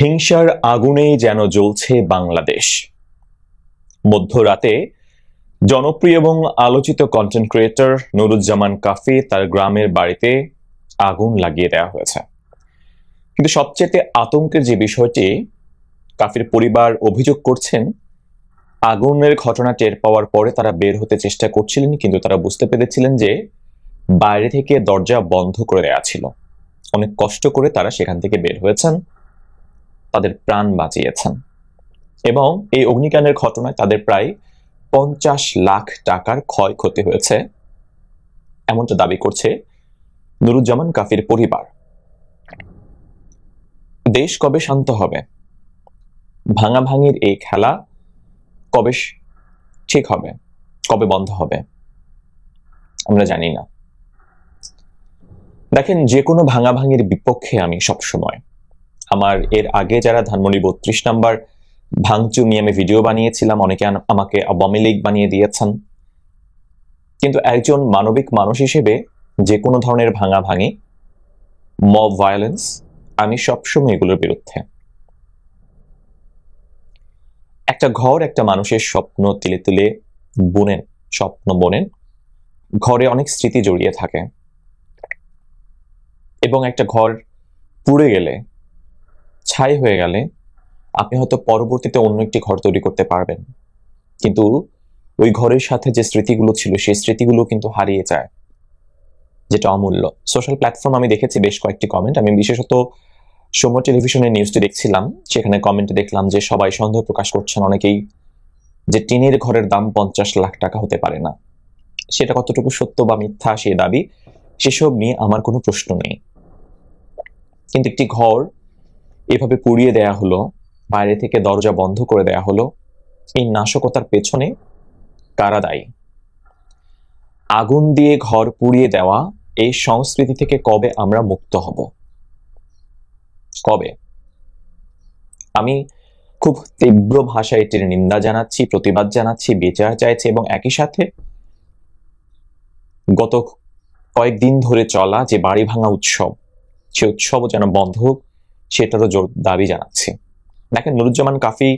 হিংসার আগুনেই যেন জ্বলছে বাংলাদেশ। মধ্যরাতে জনপ্রিয় এবং আলোচিত কন্টেন্ট ক্রিয়েটর নুরুজ্জামান কাফি তার গ্রামের বাড়িতে আগুন লাগিয়ে দেওয়া হয়েছে। কিন্তু সবচেয়ে আতঙ্কের যে বিষয়টি, কাফির পরিবার অভিযোগ করছেন, আগুনের ঘটনা টের পাওয়ার পরে তারা বের হতে চেষ্টা করছিলেন, কিন্তু তারা বুঝতে পেরেছিলেন যে বাইরে থেকে দরজা বন্ধ করে দেওয়া ছিল। অনেক কষ্ট করে তারা সেখান থেকে বের হয়েছেন। তাদের প্রাণ বাঁচিয়েছেন। এবং এই অগ্নিকাণ্ডের ঘটনায় তাদের প্রায় পঞ্চাশ লাখ টাকার ক্ষয়ক্ষতি হয়েছে। এমনটা দাবি করছে নুরুজ্জামান কাফির পরিবার। দেশ কবে শান্ত হবে? ভাঙাভাঙির এই খেলা কবে ঠিক হবে? কবে বন্ধ হবে? আমরা জানি না। দেখেন, যে কোনো ভাঙাভাঙির বিপক্ষে আমি সবসময় আমার এর আগে যারা ধানমন্ডি বত্রিশ নাম্বার ভাঙচুর নিয়ে আমি ভিডিও বানিয়েছিলাম, অনেকে আমাকে আওয়ামী লীগ বানিয়ে দিয়েছেন। কিন্তু একজন মানবিক মানুষ হিসেবে যে কোনো ধরনের ভাঙাভাঙি মব ভায়োলেন্স আমি সবসময় এগুলোর বিরুদ্ধে। একটা ঘর একটা মানুষের স্বপ্ন তিলে তিলে বুনেন, স্বপ্ন বোনেন, ঘরে অনেক স্মৃতি জড়িয়ে থাকে। এবং একটা ঘর পুড়ে গেলে ছাই হয়ে গেলে আপনি হয়তো পরবর্তীতে অন্য একটি ঘর তৈরি করতে পারবেন। কিন্তু ওই ঘরের সাথে যে স্মৃতিগুলো ছিল, সেই স্মৃতিগুলো কিন্তু হারিয়ে যায়, যেটা অমূল্য। সোশ্যাল প্ল্যাটফর্ম আমি দেখেছি বেশ কয়েকটি কমেন্ট আমি বিশেষত সময় টেলিভিশনের নিউজটি দেখছিলাম, সেখানে কমেন্টে দেখলাম যে সবাই সন্দেহ প্রকাশ করছেন অনেকেই যে টিনের ঘরের দাম পঞ্চাশ লাখ টাকা হতে পারে না। সেটা কতটুকু সত্য বা মিথ্যা সে দাবি, সেসব নিয়ে আমার কোনো প্রশ্ন নেই। কিন্তু একটি ঘর এভাবে পুড়িয়ে দেয়া হলো, বাইরে থেকে দরজা বন্ধ করে দেয়া হলো, এই নাশকতার পেছনে কারা দায়ী? আগুন দিয়ে ঘর পুড়িয়ে দেওয়া এই সংস্কৃতি থেকে কবে আমরা মুক্ত হব? কবে? আমি খুব তীব্র ভাষায় এটির নিন্দা জানাচ্ছি, প্রতিবাদ জানাচ্ছি, বিচার চাইছি এবং একই সাথে গত কয়েকদিন ধরে চলা যে বাড়ি ভাঙা উৎসব, সে উৎসবও যেন বন্ধ হোক সেটারও জোর দাবি জানাচ্ছি। দেখেন, নুরুজ্জামান কাফি,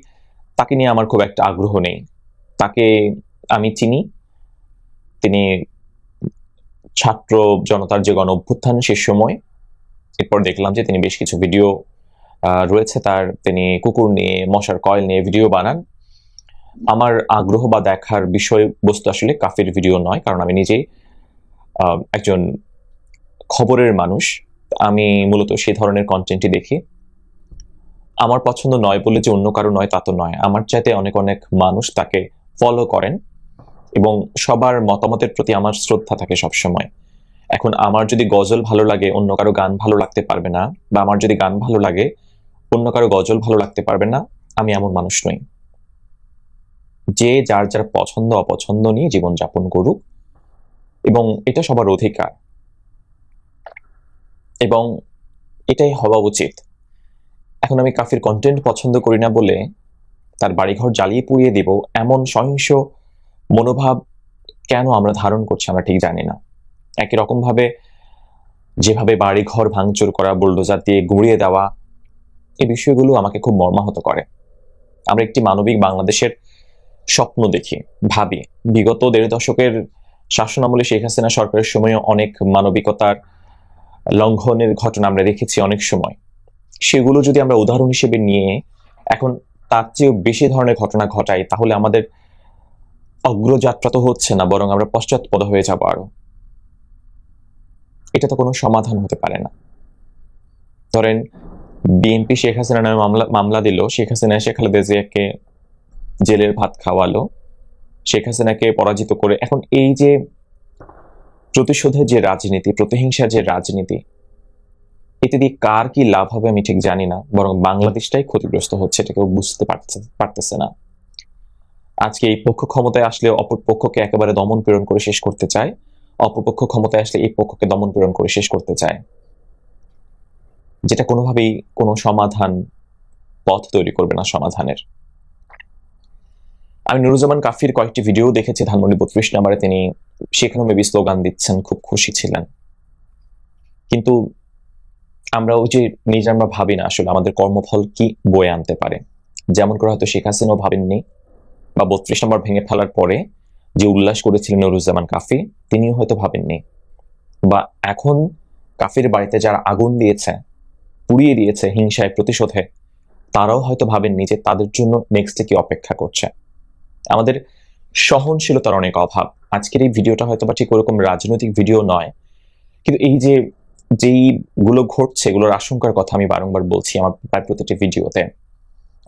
তাকে নিয়ে আমার খুব একটা আগ্রহ নেই। তাকে আমি চিনি। তিনি ছাত্র জনতার যে গণ অভ্যুত্থান সে সময়, এরপর দেখলাম যে তিনি বেশ কিছু ভিডিও রয়েছে তার। তিনি কুকুর নিয়ে, মশার কয়েল নিয়ে ভিডিও বানান। আমার আগ্রহ বা দেখার বিষয়বস্তু আসলে কাফির ভিডিও নয়, কারণ আমি নিজেই একজন খবরের মানুষ। আমি মূলত সেই ধরনের কন্টেন্টই দেখি। আমার পছন্দ নয় বলে যে অন্য কারও নয়, তা তো নয়। আমার চাইতে অনেক অনেক মানুষ তাকে ফলো করেন এবং সবার মতামতের প্রতি আমার শ্রদ্ধা থাকে সবসময়। এখন আমার যদি গজল ভালো লাগে, অন্য কারও গান ভালো লাগতে পারবে না, বা আমার যদি গান ভালো লাগে, অন্য কারও গজল ভালো লাগতে পারবে না, আমি এমন মানুষ নই। যে যার যার পছন্দ অপছন্দ নিয়ে জীবনযাপন করুক এবং এটা সবার অধিকার। এবং এটাই হওয়া উচিত। এখন আমি কাফির কন্টেন্ট পছন্দ করি না বলে তার বাড়িঘর জ্বালিয়ে পুড়িয়ে দিব এমন সহিংস মনোভাব কেন আমরা ধারণ করছি আমরা ঠিক জানি না। একই রকমভাবে যেভাবে বাড়ি ঘর ভাঙচুর করা, বুলডোজার দিয়ে গুঁড়িয়ে দেওয়া এই বিষয়গুলো আমাকে খুব মর্মাহত করে। আমরা একটি মানবিক বাংলাদেশের স্বপ্ন দেখি, ভাবি। বিগত দেড় দশকের শাসনামলে শেখ হাসিনা সরকারের সময় অনেক মানবিকতার লঙ্ঘনের ঘটনা আমরা দেখেছি অনেক সময়। সেগুলো যদি আমরা উদাহরণ হিসেবে নিয়ে এখন তার চেয়েও বেশি ধরনের ঘটনা ঘটাই, তাহলে আমাদের অগ্রযাত্রা তো হচ্ছে না, বরং আমরা পশ্চাৎপদ হয়ে যাব আরও। এটা তো কোনো সমাধান হতে পারে না। ধরেন, বিএনপি শেখ হাসিনা নামে মামলা মামলা দিল, শেখ হাসিনা শেখ খালেদা জিয়াকে জেলের ভাত খাওয়ালো, শেখ হাসিনাকে পরাজিত করে, এখন এই যে প্রতিশোধের যে রাজনীতি প্রতিহিংসার যে রাজনীতি, এতে দিয়ে কার কি লাভ হবে আমি ঠিক জানি না, বরং বাংলাদেশটাই ক্ষতিগ্রস্ত হচ্ছে এটা কেউ বুঝতে পারতেছে না। আজকে এই পক্ষ ক্ষমতায় আসলে অপর পক্ষকে একেবারে দমন পীড়ন করে শেষ করতে চায় অপরপক্ষ ক্ষমতায় আসলে এই পক্ষকে দমন পীড়ন করে শেষ করতে চায়। যেটা কোনোভাবেই কোনো সমাধান, পথ তৈরি করবে না সমাধানের। আমি নুরুজ্জামান কাফির কয়েকটি ভিডিও দেখেছি, ধানমন্ডি বত্রিশ নাম্বারে তিনি সেখানেও মেবি স্লোগান দিচ্ছেন, খুব খুশি ছিলেন। কিন্তু আমরা ওই যে নিজে আমরা ভাবি না আসলে আমাদের কর্মফল কি বয়ে আনতে পারে। যেমন করে হয়তো শেখ হাসিনাও ভাবেননি, বা বত্রিশ নম্বর ভেঙে ফেলার পরে যে উল্লাস করেছিলেন নুরুজ্জামান কাফি, তিনিও হয়তো ভাবেননি। বা এখন কাফির বাড়িতে যারা আগুন দিয়েছে, পুড়িয়ে দিয়েছে হিংসায় প্রতিশোধে, তারাও হয়তো ভাবেননি যে তাদের জন্য নেক্সটে কি অপেক্ষা করছে। আমাদের সহনশীলতার অনেক অভাব। আজকের এই ভিডিওটা হয়তো বা ঠিক ওরকম রাজনৈতিক ভিডিও নয়, কিন্তু এই যে, যেইগুলো ঘটছে এগুলোর আশঙ্কার কথা আমি বারংবার বলছি আমার প্রায় প্রতিটি ভিডিওতে।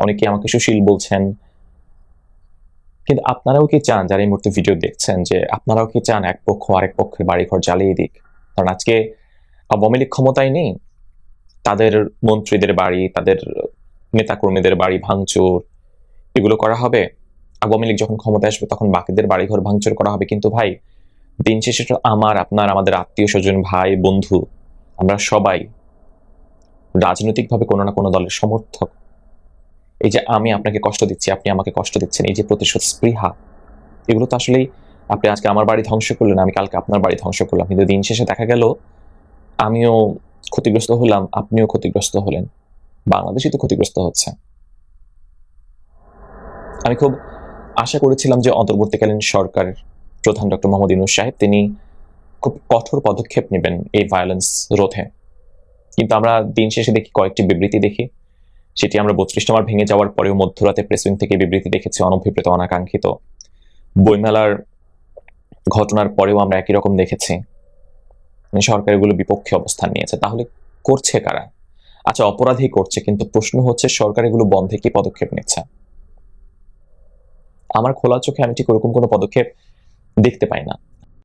অনেকে আমাকে সুশীল বলছেন, কিন্তু আপনারাও কি চান, যারা এই মুহূর্তে ভিডিও দেখছেন, যে আপনারাও কি চান এক পক্ষ আরেক পক্ষের বাড়িঘর জ্বালিয়ে দিক? কারণ আজকে আওয়ামী লীগ ক্ষমতায় নেই। তাদের মন্ত্রীদের বাড়ি, তাদের নেতাকর্মীদের বাড়ি ভাঙচুর, এগুলো করা হবে। আওয়ামী লীগ যখন ক্ষমতায় আসবে, তখন বাকিদের বাড়িঘর ভাঙচুর করা হবে। কিন্তু ভাই, দিন শেষে তো আমার, আপনার, আমাদের আত্মীয় স্বজন, ভাই, বন্ধু, আমরা সবাই রাজনৈতিকভাবে কোনো না কোনো দলের সমর্থক। এই যে আমি আপনাকে কষ্ট দিচ্ছি, আপনি আমাকে কষ্ট দিচ্ছেন, এই যে প্রতিশোধ, স্পৃহা, এগুলো তো আসলেই আপনি আজকে আমার বাড়ি ধ্বংস করলেন, আমি কালকে আপনার বাড়ি ধ্বংস করলাম। কিন্তু দিন শেষে দেখা গেল, আমিও ক্ষতিগ্রস্ত হলাম, আপনিও ক্ষতিগ্রস্ত হলেন। বাংলাদেশই তো ক্ষতিগ্রস্ত হচ্ছে। আমি খুব আশা করেছিলাম যে অন্তর্বর্তীকালীন সরকার প্রধান ডক্টর মোহাম্মদ ইউনুস সাহেব, তিনি খুব কঠোর পদক্ষেপ নেবেন এই ভায়োলেন্স রোধে। কিন্তু আমরা দিন শেষে দেখি কয়েকটি বিবৃতি দেখি। সেটি আমরা বত্রিশ নম্বর ভেঙে যাওয়ার পরেও মধ্যরাতে প্রেসিং থেকে বিবৃতি দেখেছি, অনভিপ্রেত, অনাকাঙ্ক্ষিত। বইমেলার ঘটনার পরেও আমরা একই রকম দেখেছি। মানে সরকার এগুলো বিপক্ষে অবস্থান নিয়েছে। তাহলে করছে কারা? আচ্ছা অপরাধী করছে, কিন্তু প্রশ্ন হচ্ছে সরকার এগুলো বন্ধে কি পদক্ষেপ নিচ্ছে? আমার খোলা চোখে আমি ঠিক ওরকম কোনো পদক্ষেপ দেখতে পাই না।